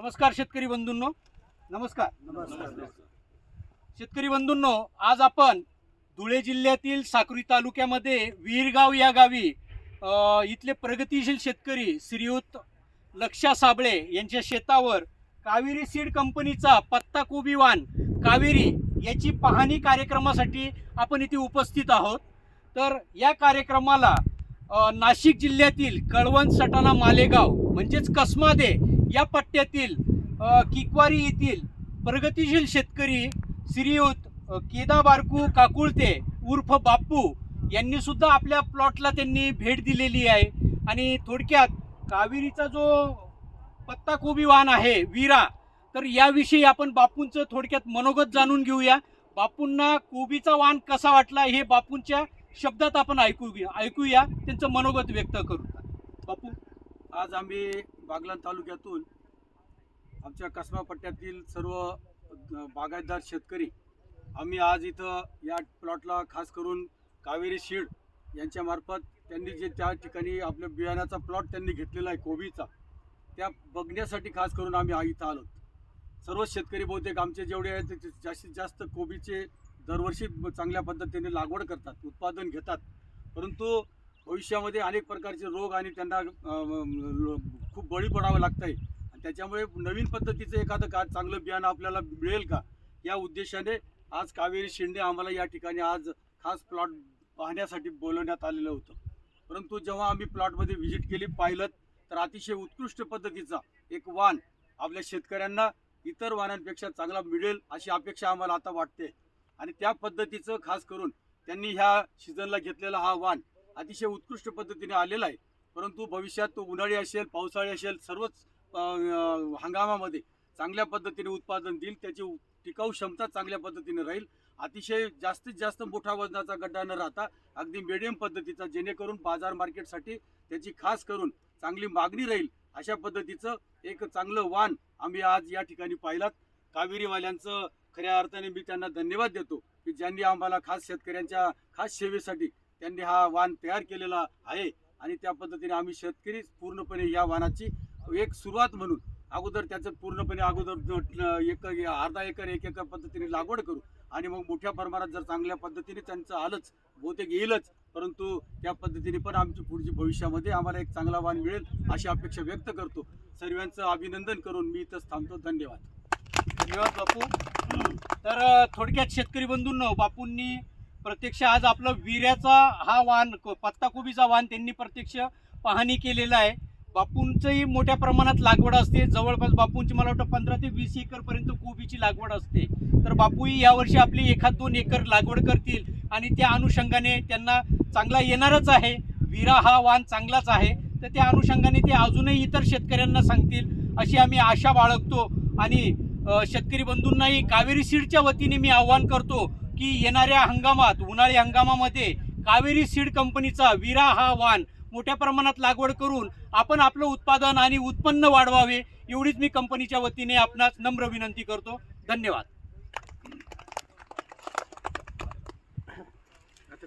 नमस्कार शेतकरी बंधूंनो. नमस्कार. नमस्कार. शेतकरी बंधूंनो आज आपण धुळे जिल्ह्यातील साक्री तालुक्यामध्ये वीरगाव या गावी इथले प्रगतिशील शेतकरी श्रीयुत लक्षा साबळे यांच्या शेतावर कावेरी सीड कंपनीचा पत्ता कोबी वाण कावेरी याची पाहणी कार्यक्रमासाठी आपण इथे उपस्थित आहोत. तर या कार्यक्रमाला नाशिक जिल्ह्यातील कळवण सटाणा मालेगाव म्हणजेच कसमादे या पट्ट्यातील किकवारी येथील प्रगतीशील शेतकरी श्रीयुत केदा बारकू काकुळते उर्फ बाप्पू यांनी सुद्धा आपल्या प्लॉटला त्यांनी भेट दिलेली आहे. आणि थोडक्यात कावेरीचा जो पत्ता कोबी वाहन आहे वीरा तर याविषयी आपण बापूंचं थोडक्यात मनोगत जाणून घेऊया. बापूंना कोबीचा वाहन कसा वाटला हे बापूंच्या शब्दात आपण ऐकू ऐकूया. त्यांचं मनोगत व्यक्त करू. बापू आज आम्ही बागलाण तालुक्यातून आमच्या कसबा पट्ट्यातील सर्व बागायतदार शेतकरी आम्ही आज इथं या प्लॉटला खास करून कावेरी शीड यांच्यामार्फत त्यांनी जे त्या ठिकाणी आपल्या बियाण्याचा प्लॉट त्यांनी घेतलेला आहे कोबीचा त्या बघण्यासाठी खास करून आम्ही इथं आलो. सर्व शेतकरी बहुतेक आमचे जेवढे आहेत ते जास्तीत जास्त कोबीचे दरवर्षी चांगल्या पद्धतीने लागवड करतात उत्पादन घेतात. परंतु भविष्यामध्ये अनेक प्रकारचे रोग आणि त्यांना खूप बळी पडावं लागतं आहे आणि त्याच्यामुळे नवीन पद्धतीचं एखादं का चांगलं बियाणं आपल्याला मिळेल का? या उद्देशाने आज कावेरी शिंदे आम्हाला या ठिकाणी आज खास प्लॉट पाहण्यासाठी बोलवण्यात आलेलं होतं. परंतु जेव्हा आम्ही प्लॉटमध्ये व्हिजिट केली पाहिलं तर अतिशय उत्कृष्ट पद्धतीचा एक वाण आपल्या शेतकऱ्यांना इतर वाहनांपेक्षा चांगला मिळेल अशी अपेक्षा आम्हाला आता वाटते. आणि त्या पद्धतीचं खास करून त्यांनी ह्या सीझनला घेतलेला हा वाण अतिशय उत्कृष्ट पद्धतीने आलेला आहे. परंतु भविष्यात तो उन्हाळी असेल पावसाळी असेल सर्वच हंगामामध्ये चांगल्या पद्धतीने उत्पादन देईल. त्याची टिकाऊ क्षमता चांगल्या पद्धतीने राहील. अतिशय जास्तीत जास्त मोठा वजनाचा गड्डा न राहता अगदी मिडियम पद्धतीचा जेणेकरून बाजार मार्केटसाठी त्याची खास करून चांगली मागणी राहील. अशा पद्धतीचं एक चांगलं वाण आम्ही आज या ठिकाणी पाहिलात. कावेरीवाल्यांचं खऱ्या अर्थाने मी त्यांना धन्यवाद देतो की ज्यांनी आम्हाला खास शेतकऱ्यांच्या खास सेवेसाठी त्यांनी हा वाण तयार केलेला आहे आणि त्या पद्धतीने आम्ही शेतकरी पूर्णपणे या वाहनाची एक सुरुवात म्हणून अगोदर त्याचं पूर्णपणे अगोदर एक अर्धा एकर एक एकर पद्धतीने लागवड करू आणि मग मोठ्या प्रमाणात जर चांगल्या पद्धतीने त्यांचं आलंच बहुतेक येईलच परंतु त्या पद्धतीने पण आमची पुढची भविष्यामध्ये आम्हाला एक चांगला वाण मिळेल अशी अपेक्षा व्यक्त करतो. सर्वांचं अभिनंदन करून मी इथंच थांबतो. धन्यवाद. धन्यवाद बापू. तर थोडक्यात शेतकरी बंधूंनो बापूंनी प्रत्यक्ष आज आपलं विऱ्याचा हा वाहन पत्ताकोबीचा वाहन त्यांनी प्रत्यक्ष पाहणी केलेला आहे. बापूंचंही मोठ्या प्रमाणात लागवड असते. जवळपास बापूंची मला वाटतं पंधरा ते वीस एकरपर्यंत कोबीची लागवड असते. तर बापूही यावर्षी आपली एखाद दोन एकर लागवड करतील आणि त्या अनुषंगाने त्यांना चांगला येणारच आहे. विरा हा वाहन चांगलाच आहे. तर त्या अनुषंगाने ते अजूनही इतर शेतकऱ्यांना सांगतील अशी आम्ही आशा बाळगतो. आणि शेतकरी बंधूंनाही कावेरी सीडच्या वतीने मी आव्हान करतो. की येणाऱ्या हंगामात उन्हाळी हंगामामध्ये कावेरी सीड कंपनीचा विरा हा वाण मोठ्या प्रमाणात लागवड करून आपण आपलं उत्पादन आणि उत्पन्न वाढवावे एवढीच मी कंपनीच्या वतीने आपणास नम्र विनंती करतो. धन्यवाद. आता